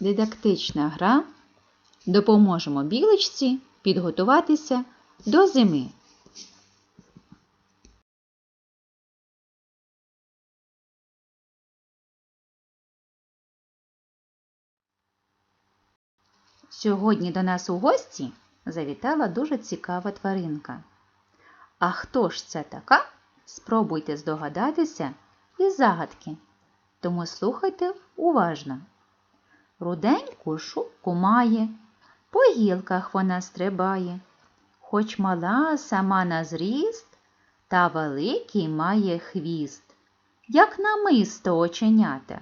дидактична гра. Допоможемо білочці підготуватися до зими. Сьогодні до нас у гості завітала дуже цікава тваринка. А хто ж це така? Спробуйте здогадатися із загадки. Тому слухайте уважно. Руденьку шубку має, по гілках вона стрибає, хоч мала сама на зріст, та великий має хвіст, як намисто оченята.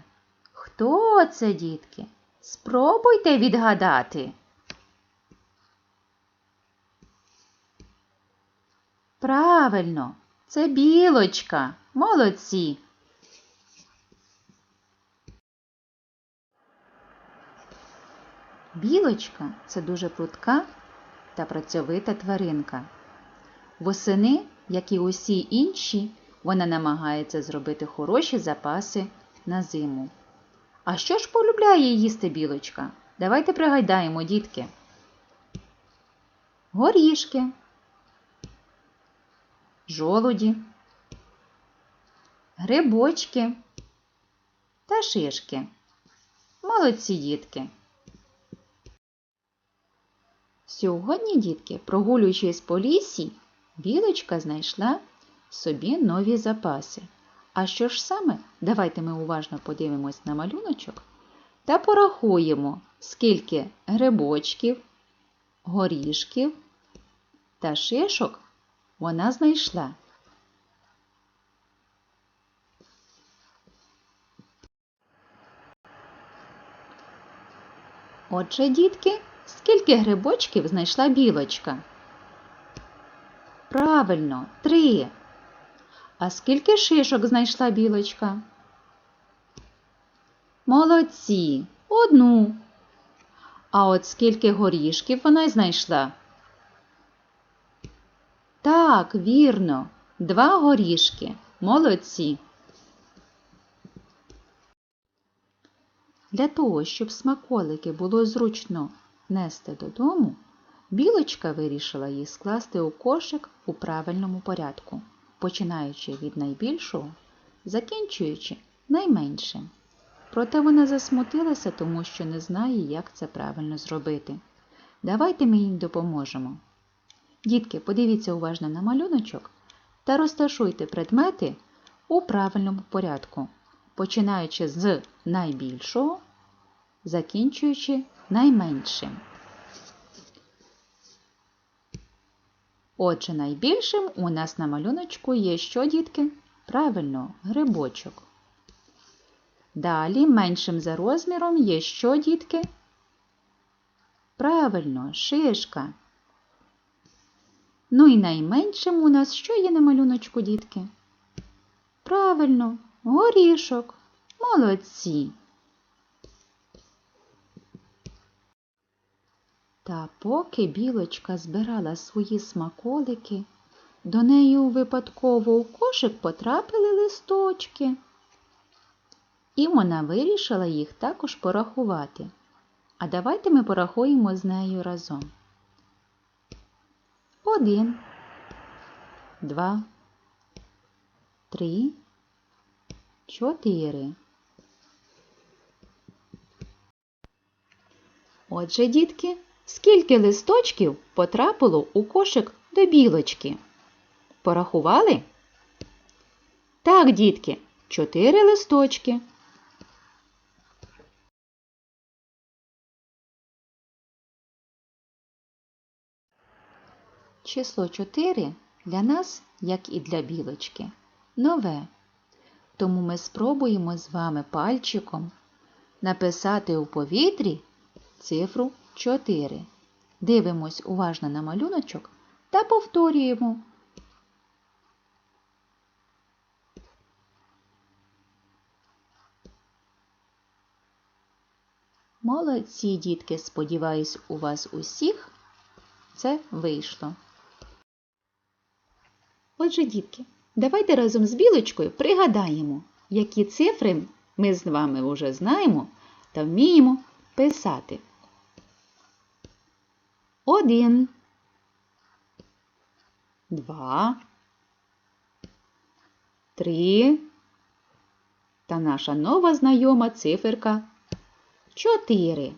Хто це, дітки? Спробуйте відгадати. Правильно, це білочка. Молодці. Білочка це дуже прудка та працьовита тваринка. Восени, як і усі інші, вона намагається зробити хороші запаси на зиму. А що ж полюбляє їсти білочка? Давайте пригадаємо, дітки. Горішки, жолуді, грибочки та шишки. Молодці дітки. Сьогодні, дітки, прогулюючись по лісі, білочка знайшла собі нові запаси. А що ж саме? Давайте ми уважно подивимось на малюночок та порахуємо, скільки грибочків, горішків та шишок вона знайшла. Отже, дітки, скільки грибочків знайшла білочка? Правильно, три. А скільки шишок знайшла білочка? Молодці, одну. А от скільки горішків вона знайшла? Так, вірно, два горішки. Молодці. Для того, щоб смаколики було зручно нести додому, білочка вирішила їх скласти у кошик у правильному порядку починаючи від найбільшого, закінчуючи найменшим. Проте вона засмутилася, тому що не знає, як це правильно зробити. Давайте ми їм допоможемо. Дітки, подивіться уважно на малюночок та розташуйте предмети у правильному порядку, починаючи з найбільшого, закінчуючи найменшим. Отже, найбільшим у нас на малюночку є що, дітки? Правильно, грибочок. Далі меншим за розміром є що, дітки? Правильно, шишка. Ну і найменшим у нас що є на малюночку, дітки? Правильно, горішок. Молодці. Та поки білочка збирала свої смаколики, до неї випадково у кошик потрапили листочки. І вона вирішила їх також порахувати. А давайте ми порахуємо з нею разом. Один, два, три, чотири. Отже, дітки, Скільки листочків потрапило у кошик до білочки? Порахували? Так, дітки, чотири листочки. Число 4 для нас, як і для білочки, нове. Тому ми спробуємо з вами пальчиком написати у повітрі цифру 4. Дивимось уважно на малюночок та повторюємо. Молодці, дітки, сподіваюсь, у вас усіх це вийшло. Отже, дітки, давайте разом з білочкою пригадаємо, які цифри ми з вами вже знаємо та вміємо писати. Один. Два. Три. Та наша нова знайома циферка чотири.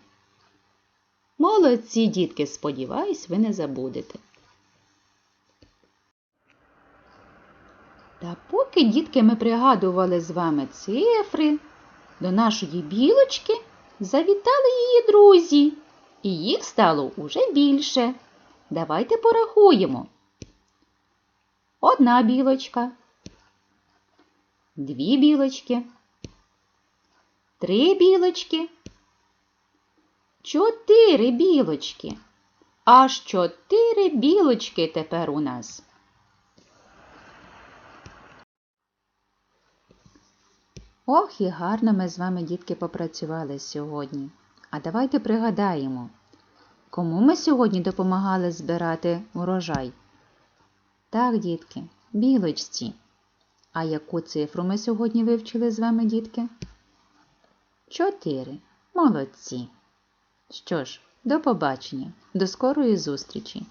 Молодці, дітки, сподіваюсь, ви не забудете. Та поки, дітки, ми пригадували з вами цифри, до нашої білочки завітали її друзі, і їх стало уже більше. Давайте порахуємо. Одна білочка, дві білочки, три білочки, чотири білочки. Аж чотири білочки тепер у нас. Ох, і гарно ми з вами, дітки, попрацювали сьогодні. А давайте пригадаємо, кому ми сьогодні допомагали збирати урожай? Так, дітки, білочці. А яку цифру ми сьогодні вивчили з вами, дітки? Чотири. Молодці. Що ж, до побачення, до скорої зустрічі!